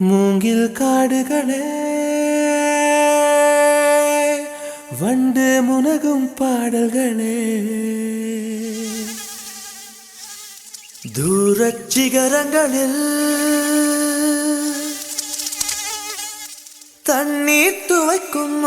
மூங்கில் காடுகளே வண்டு முனகும் பாடல்களே தூரச் சிகரங்களில் தண்ணீர் துவைக்கும்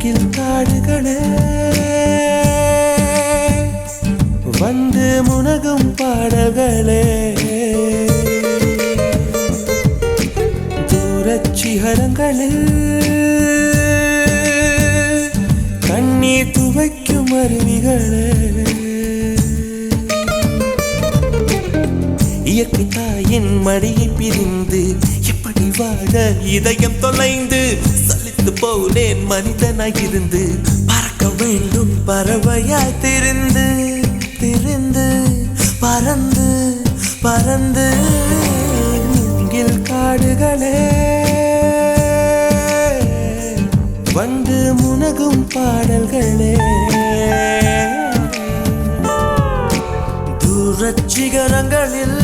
மூங்கில் காடுகளே. வந்து முனகும் பாடல்களே. தூரச்சிகரங்களில் கண்ணீர் துவைக்கும் அருவிகளே. இயற்கை தாயின் மடியை பிரிந்து எப்படி வாழ இதயம் தொலைந்து போனேன். மனிதனாய் இருந்து பறக்க வேண்டும். பறவையாய் திரிந்து திரிந்து பறந்து பறந்து இங்கில் காடுகளே. வந்து முனகும் பாடல்களே. தூரச்சிகரங்களில்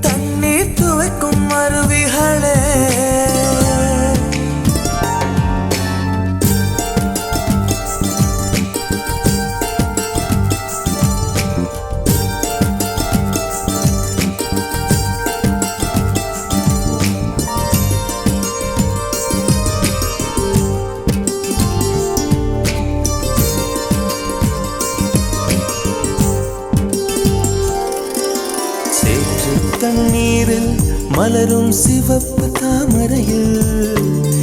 தண்ணீர் துவைக்கும் அருவி மலரும் சிவப்பு தாமரையில்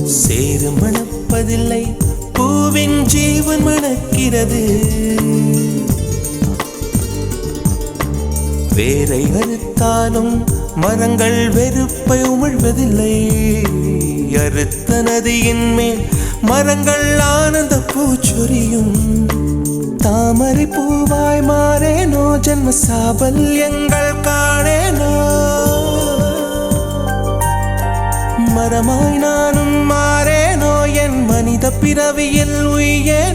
சேறு மணப்பதில்லை. பூவின் ஜீவன் மணக்கிறது. வேரை அறுத்தாலும் மரங்கள் வெறுப்பை உமிழ்வதில்லை. அறுத்த நதியின் மேல் மரங்கள் ஆனந்த பூச்சொரியும். தாமரை பூவாய் மாறேனோ ஜென்ம சாபல்யங்கள் காணேனோ. மாறமாய் நானும் மாறேனோ? என் மனித பிறவியில் உயேனோ